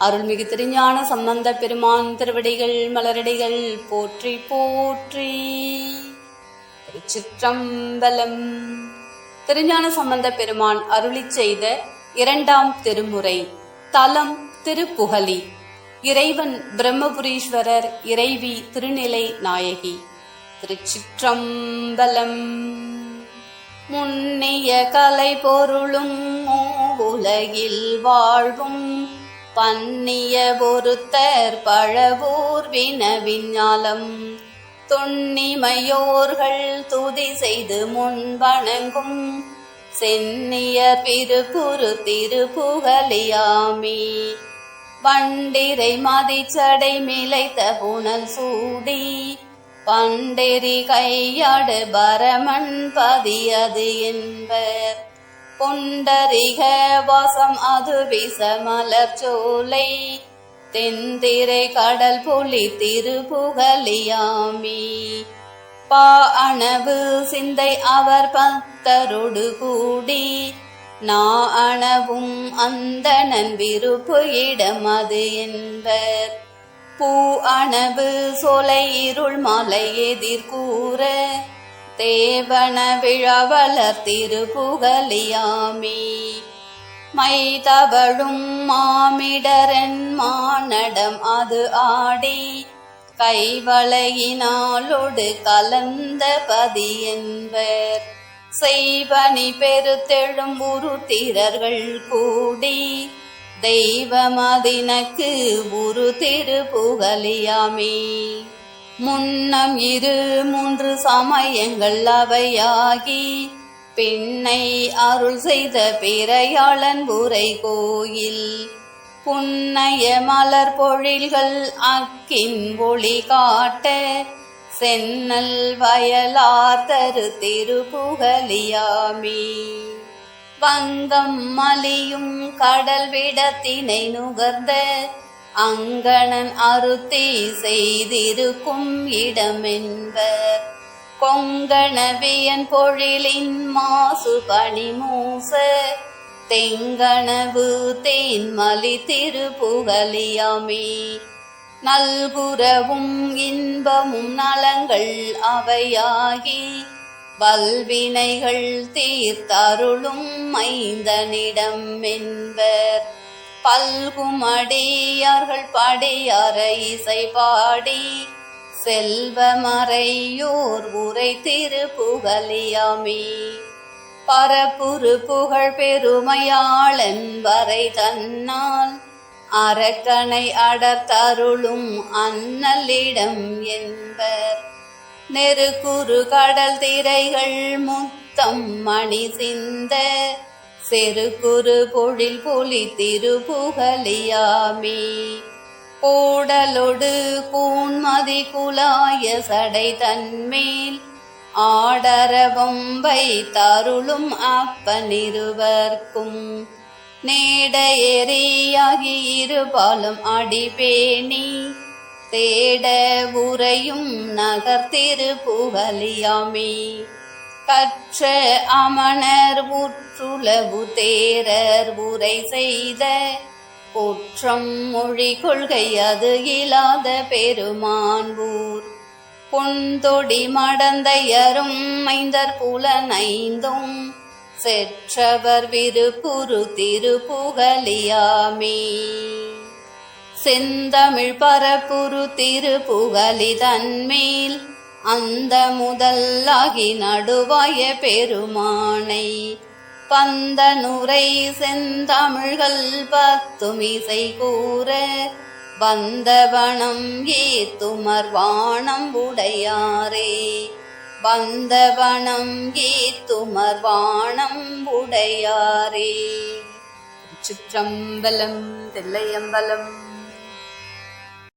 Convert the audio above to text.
அருள்மிகு திருஞான சம்பந்த பெருமான் திருவடிகள் மலரடிகள் போற்றி போற்றி. திருச்சிற்றம்பலம். திருஞான சம்பந்த பெருமான் அருளிச் செய்த இரண்டாம் திருமுறை தலம் திருப்புகலி. இறைவன் பிரம்மபுரீஸ்வரர் இறைவி திருநிலை நாயகி. திருச்சிற்றம்பலம். முன்னிய கலை பொருளும் உலகில் வாழ்வும் பன்னிய பொருத்தர் பழவூர் வினவிஞ்ஞாலம். தொன்னிமையோர்கள் துதி செய்து முன் வணங்கும் சென்னிய பிறுபுறு திருப்புகலியாமி பண்டிரை மதிச்சடை மிளைத்த புனல் சூடி பண்டெறி கையாடு பரமன் பதியது என்பர். பொண்டரிக வாசம் அது விசமலர் சோலை. தென்திரை கடல் புலி திருபுகலியாமி பா அணவு சிந்தை அவர் பக்தரோடு கூடி. நா அணவும் அந்தணன் விருப்பு இடம் அது என்பர். பூ அணவு சோலை இருள் மலை எதிர்கூற தேவன விழவளர் திருப்புகலியாமி மைதவழும் மாமிடரன் மானடம் அது ஆடி. கைவளையினாலோடு கலந்த பதி என்பர். செய்வனி பெருத்தெழும் உரு திரர்கள் கூடி. தெய்வமதினக்கு உரு திருப்புகலியாமே முன்னம் இரு மூன்று சமயங்கள் அவையாகி பின்னை அருள் செய்த பிறையாளன் உரை கோயில். புன்னைய மலர் பொழில்கள் அக்கின் ஒளி காட்ட சென்னல் வயலார் தரு திருப்புகலியாமி. வங்கம் மலியும் கடல் விடத்தினை நுகர்ந்த அங்கணன் அறுத்தி செய்திருக்கும் இடமென்பர் கொங்கணவியன் பொழிலின் மாசு பணிமூச தெங்கணவு தேன்மலி திருப்புகலியாமே நல்குரவும் இன்பமும் நலங்கள் அவையாகி. வல்வினைகள் தீர்த்தருளும் மைந்தனிடம் என்பர் பல்குமடியார்கள் படியார இசை பாடி செல்வமறையோர் உரை திருப்புகலியாமே. பரப்புரு புகழ் பெருமையாளன் வரை தன்னால் அரக்கனை அடர்த்தருளும் அன்னலிடம் என்பர். நெருக்குறு கடல் திரைகள் முத்தம் மணி சிந்த செரு செருக்குறு பொழில் பொலி திருப்புகலியாமே கூடலொடு கூண்மதி குலாய சடை தன்மேல். ஆடரவம் தருளும் அப்பனிருவர்க்கும் நேட எரியாகி இருபாலும் அடிபேணி. தேட உரையும் நகர்த்திரு புகலியாமே கற்ற அமணர் உற்றுளவு தேரர் உரை செய்த குற்றம் மொழி கொள்கை அது இல்லாத பெருமான்பூர் பொந்தொடி மடந்தையரும் மைந்தர் புலனைந்தும் செற்றவர் விருப்புரு திருப்புகலியாமே செந்தமிழ் பரப்புரு திருப்புகலி தன்மேல் அந்த முதல்லாகி நடுவாய பெருமானை பந்த நுரை செந்தமிழ்கள் பத்துமிசை கூற வந்தவனம் ஏத்துமர் வானம் உடையாரே. வந்தவனம் ஏத்துமர் வானம் உடையாரே. சிற்றம்பலம் தில்லையம்பலம்